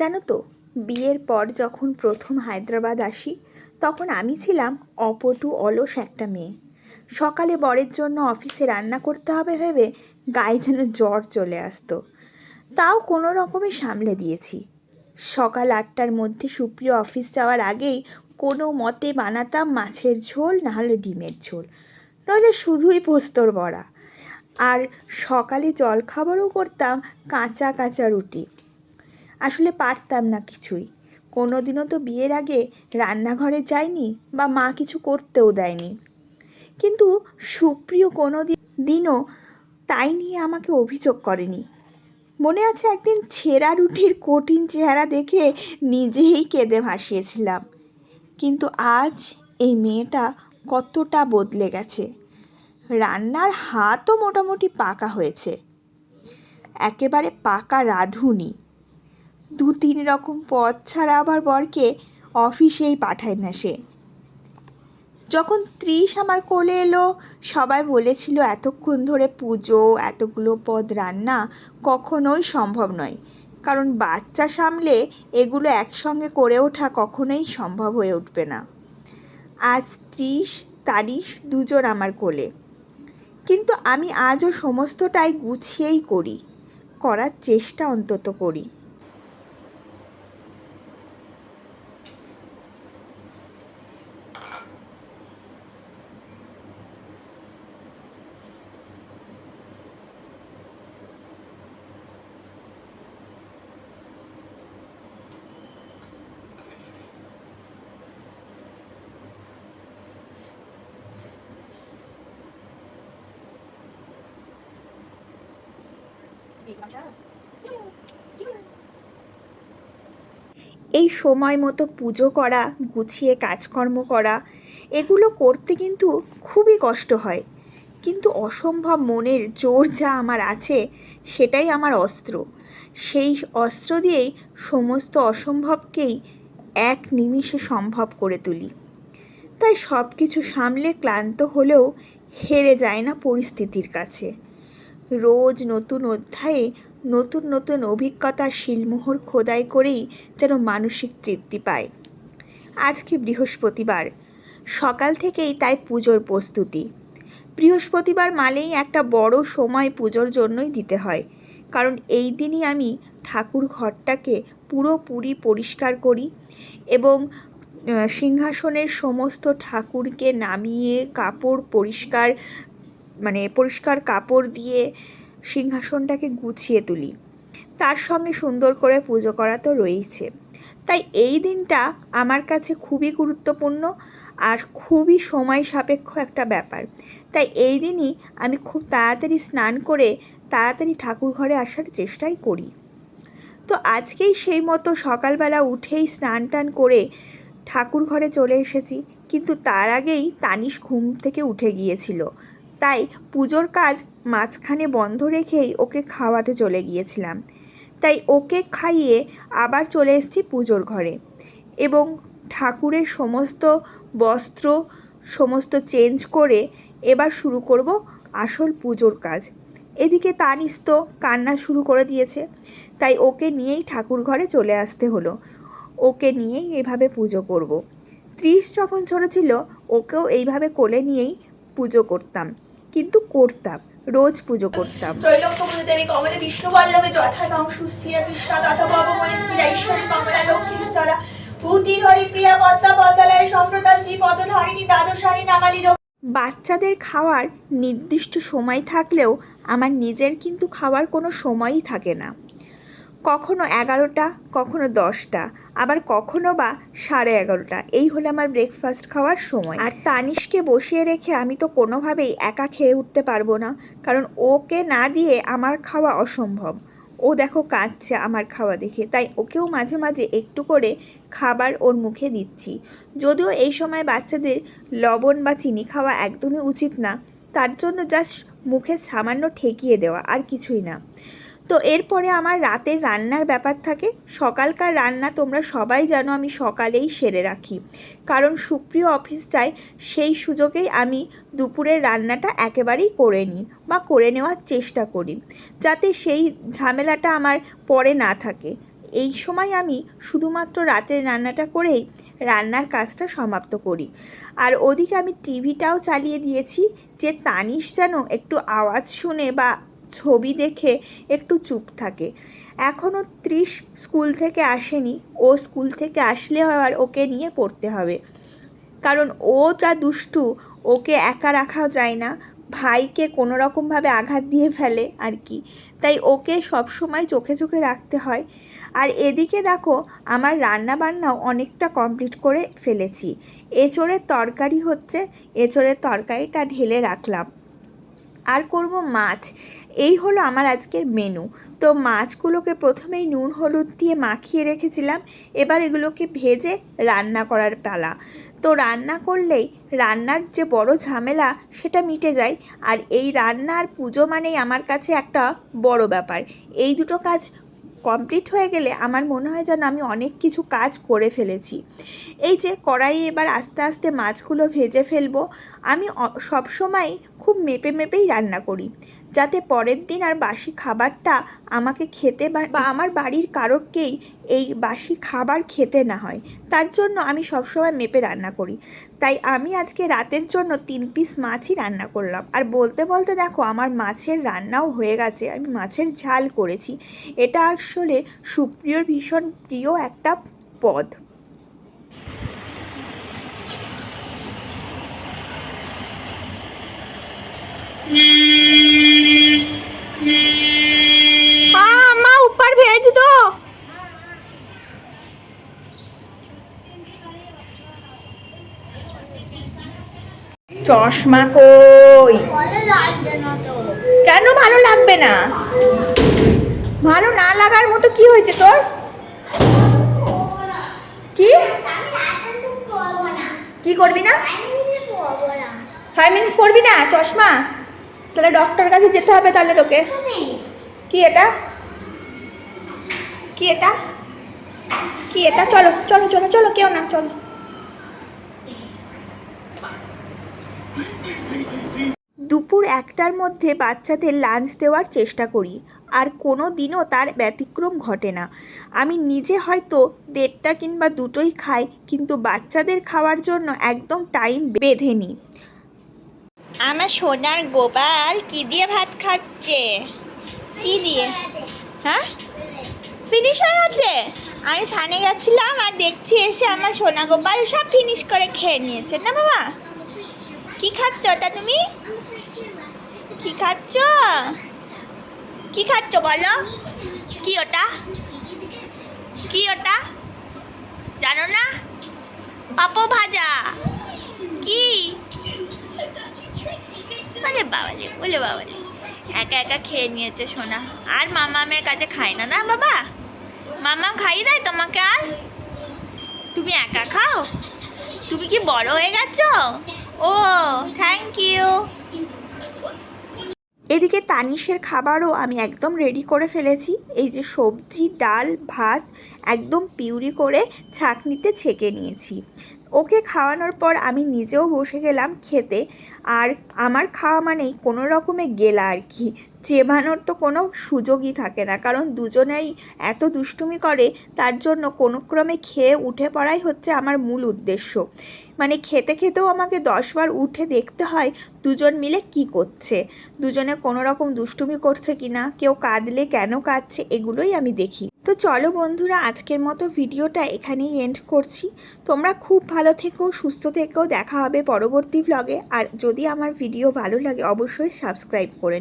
জানো তো, বিয়ের পর যখন প্রথম হায়দ্রাবাদ আসি, তখন আমি ছিলাম অপটু অলস একটা মেয়ে। সকালে বরের জন্য অফিসে রান্না করতে হবে ভেবে গায়ে যেন জ্বর চলে আসতো। তাও কোনো রকমে সামলে দিয়েছি। সকাল আটটার মধ্যে সুপ্রিয় অফিস যাওয়ার আগেই কোনো মতে বানাতাম মাছের ঝোল নাহলে ডিমের ঝোল। নইলে শুধুই পোস্তর বড়া। আর সকালে জলখাবারও করতাম কাঁচা কাঁচা রুটি। আসলে পারতাম না কিছুই। কোনো দিনও তো বিয়ের আগে রান্নাঘরে যাইনি বা মা কিছু করতেও দেয়নি। কিন্তু সুপ্রিয় কোনো দিন- দিনও তাই নিয়ে আমাকে অভিযোগ করেনি। মনে আছে একদিন ছেঁড়া রুটির কঠিন চেহারা দেখে নিজেই কেঁদে ভাসিয়েছিলাম। কিন্তু আজ এই মেয়েটা কতটা বদলে গেছে। রান্নার হাতও মোটামুটি পাকা হয়েছে। একেবারে পাকা রাঁধুনি। দু তিন রকম পদ ছাড়া আবার বরকে অফিসেই পাঠায় না সে। যখন ত্রিশ আমার কোলে এলো, সবাই বলেছিল, এতক্ষণ ধরে পুজো, এতগুলো পদ রান্না কখনোই সম্ভব নয়। কারণ বাচ্চা সামলে এগুলো একসঙ্গে করে ওঠা কখনোই সম্ভব হয়ে উঠবে না। আজ ত্রিশ, তারিশ দুজন আমার কোলে। কিন্তু আমি আজও সমস্তটাই গুছিয়েই করি, করার চেষ্টা অন্তত করি। এই সময় মতো পুজো করা, গুছিয়ে কাজকর্ম করা, এগুলো করতে কিন্তু খুবই কষ্ট হয়। কিন্তু অসম্ভব মনের জোর যা আমার আছে, সেটাই আমার অস্ত্র। সেই অস্ত্র দিয়েই সমস্ত অসম্ভবকেই এক নিমিষে সম্ভব করে তুলি। তাই সব কিছু সামলে ক্লান্ত হলেও হেরে যায় না পরিস্থিতির কাছে। রোজ নতুন অধ্যায়ে নতুন নতুন অভিজ্ঞতার শিলমোহর খোদাই করেই যেন মানসিক তৃপ্তি পায়। আজকে বৃহস্পতিবার। সকাল থেকেই তাই পুজোর প্রস্তুতি। বৃহস্পতিবার মানেই একটা বড় সময় পুজোর জন্যই দিতে হয়। কারণ এই দিনই আমি ঠাকুর ঘরটাকে পুরোপুরি পরিষ্কার করি এবং সিংহাসনের সমস্ত ঠাকুরকে নামিয়ে, কাপড় পরিষ্কার মানে পরিষ্কার কাপড় দিয়ে সিংহাসনটাকে গুছিয়ে তুলি। তার সঙ্গে সুন্দর করে পুজো করা তো রয়েছে তাই এই দিনটা আমার কাছে খুবই গুরুত্বপূর্ণ আর খুবই সময় সাপেক্ষ একটা ব্যাপার। তাই এই দিনই আমি খুব তাড়াতাড়ি স্নান করে তাড়াতাড়ি ঠাকুর ঘরে আসার চেষ্টাই করি। তো আজকেই সেই মতো সকালবেলা উঠেই স্নান টান করে ঠাকুর ঘরে চলে এসেছি। কিন্তু তার আগেই তানিশ ঘুম থেকে উঠে গিয়েছিল। তাই পুজোর কাজ মাঝখানে বন্ধ রেখেই ওকে খাওয়াতে চলে গিয়েছিলাম। তাই ওকে খাইয়ে আবার চলে এসেছি পুজোর ঘরে এবং ঠাকুরের সমস্ত বস্ত্র, সমস্ত চেঞ্জ করে এবার শুরু করব আসল পুজোর কাজ। এদিকে তানিস তো কান্না শুরু করে দিয়েছে, তাই ওকে নিয়েই ঠাকুর ঘরে চলে আসতে হলো। ওকে নিয়েই এভাবে পুজো করব। ত্রিশ যখন ছোটো ছিল ওকেও এইভাবে কোলে নিয়েই পুজো করতাম। কিন্তু করতাম রোজ পুজো করতাম। ত্রৈলোক্য দেবী কমলে বিষ্ণু বল্লভে যথা নং সুস্থিরা কৃষ্ণ তথা ভবময় স্থিরা ঈশ্বরী কমলা লক্ষ্মী চলা ভূতি হরি প্রিয়া পদ্মা পদ্মালয় সম্প্রদা শ্রী পদধারিণী দ্বাদশারী নামালী বাচ্চাদের খাওয়ার নির্দিষ্ট সময় থাকলেও আমার নিজের কিন্তু খাওয়ার কোনো সময়ই থাকে না। কখনো এগারোটা, কখনো দশটা, আবার কখনো বা সাড়ে এগারোটা। এই হলো আমার ব্রেকফাস্ট খাওয়ার সময়। আর তানিশকে বসিয়ে রেখে আমি তো কোনোভাবেই একা খেয়ে উঠতে পারব না, কারণ ওকে না দিয়ে আমার খাওয়া অসম্ভব। ও দেখো কাঁদছে আমার খাওয়া দেখে, তাই ওকেও মাঝে মাঝে একটু করে খাবার ওর মুখে দিচ্ছি। যদিও এই সময় বাচ্চাদের লবণ বা চিনি খাওয়া একদমই উচিত না, তার জন্য জাস্ট মুখে সামান্য ঠেকিয়ে দেওয়া, আর কিছুই না। তো এরপরে আমার রাতের রান্নার ব্যাপার থাকে। সকালকার রান্না তোমরা সবাই জানো আমি সকালেই সেরে রাখি। কারণ সুপ্রিয় অফিস যায়, সেই সুযোগেই আমি দুপুরের রান্নাটা একেবারেই করে নিই বা করে নেওয়ার চেষ্টা করি। যাতে সেই ঝামেলাটা আমার পরে না থাকে। এই সময় আমি শুধুমাত্র রাতের রান্নাটা করেই রান্নার কাজটা সমাপ্ত করি। আর ওদিকে আমি টিভিটাও চালিয়ে দিয়েছি যে তানিশ যেন একটু আওয়াজ শুনে বা ছবি দেখে একটু চুপ থাকে। এখনও ত্রিশ স্কুল থেকে আসেনি। ও স্কুল থেকে আসলে আবার ওকে নিয়ে পড়তে হবে। কারণ ও যা দুষ্টু, ওকে একা রাখা যায় না। ভাইকে কোনো রকমভাবে আঘাত দিয়ে ফেলে আর কি। তাই ওকে সব সময় চোখে চোখে রাখতে হয়। আর এদিকে দেখো, আমার রান্না বান্নাও অনেকটা কমপ্লিট করে ফেলেছি। এঁচোড়ের তরকারি হচ্ছে, এঁচোড়ের তরকারিটা ঢেলে রাখলাম। আর করব মাছ। এই হলো আমার আজকের মেনু তো মাছগুলোকে প্রথমেই নুন, হলুদ দিয়ে মাখিয়ে রেখেছিলাম। এবার এগুলোকে ভেজে রান্না করার পালা। তো রান্না করলেই রান্নার যে বড় ঝামেলা, সেটা মিটে যায়। আর এই রান্নার পুজো মানেই আমার কাছে একটা বড় ব্যাপার। এই দুটো কাজ কমপ্লিট হয়ে গেলে আমার মনে হয় যেন আমি অনেক কিছু কাজ করে ফেলেছি। এই যে কড়াইয়ে এবার আস্তে আস্তে মাছগুলো ভেজে ফেলব, আমি সব সময় খুব মেপে মেপেই রান্না করি। যাতে পরের দিন আর বাসি খাবারটা আমাকে খেতে বা আমার বাড়ির কারোরকেই এই বাসি খাবার খেতে না হয়। তার জন্য আমি সবসময় মেপে রান্না করি। তাই আমি আজকে রাতের জন্য তিন পিস মাছই রান্না করলাম। আর বলতে বলতে দেখো, আমার মাছের রান্নাও হয়ে গেছে। আমি মাছের ঝাল করেছি। এটা আসলে সুপ্রিয়র ভীষণ প্রিয় একটা পদ। চশমা কই? কেন ভালো লাগবে না? ভালো না লাগার মতো কি হয়েছে তোর? কি? কি করবি না? ফাইভ মিনিটস পড়বি না? চশমা? তাহলে ডক্টর কাছে যেতে হবে তাহলে তোকে। কি এটা? কি এটা? কি এটা? চলো চলো চলো চলো, কেউ না, চলো। দুপুর একটার মধ্যে বাচ্চাদের লাঞ্চ দেওয়ার চেষ্টা করি, আর কোনো দিনও তার ব্যতিক্রম ঘটে না। আমি নিজে হয়তো দেড়টা কিংবা দুটোই খাই, কিন্তু বাচ্চাদের খাওয়ার জন্য একদম টাইম বেঁধে নিই আমার সোনার গোপাল কি দিয়ে ভাত খাচ্ছে? কি দিয়ে? হ্যাঁ? ফিনিশ হয়ে গেছে? আমি সানে গেছিলাম আর দেখছি এসে আমার সোনা গোপাল সব ফিনিশ করে খেয়ে নিয়েছে। না বাবা কি খাচ্ছ তা তুমি? কি খাচ্ছ? কি খাচ্ছ বলো? কি ওটা? কি ওটা? জানো না? পাপো ভাজা। কি? বলে বাবা রে বলে বাবা রে একা একা খেয়ে নিয়েছে সোনা। আর মামামের কাছে খায় না না বাবা? মামাম খাইয়ে দেয় তোমাকে আর? তুমি একা খাও? তুমি কি বড় হয়ে গেছো? ও থ্যাংক ইউ এদিকে তানিশের খাবারও আমি একদম রেডি করে ফেলেছি। এই যে সবজি, ডাল, ভাত একদম পিউরি করে ছাঁকনিতে ছেঁকে নিয়েছি। ওকে খাওয়ানোর পর আমি নিজেও বসে গেলাম খেতে। আর আমার খাওয়া মানেই কোনো রকমে গেলা আর কি। চেবানোর তো কোনো সুযোগই থাকে না। কারণ দুজনেই এত দুষ্টুমি করে, তার জন্য কোনো ক্রমে খেয়ে উঠে পড়াই হচ্ছে আমার মূল উদ্দেশ্য। মানে খেতে খেতেও আমাকে দশবার উঠে দেখতে হয় দুজন মিলে কি করছে। দুজনে কোনো রকম দুষ্টুমি করছে কি না কেউ কাঁদলে কেন কাঁদছে, এগুলোই আমি দেখি। তো চলো বন্ধুরা, আজকের মতো ভিডিওটা এখানেই এন্ড করছি। তোমরা খুব ভালো থেকো, সুস্থ থেকেও দেখা হবে পরবর্তী ব্লগে আর যদি আমার ভিডিও ভালো লাগে, অবশ্যই সাবস্ক্রাইব করে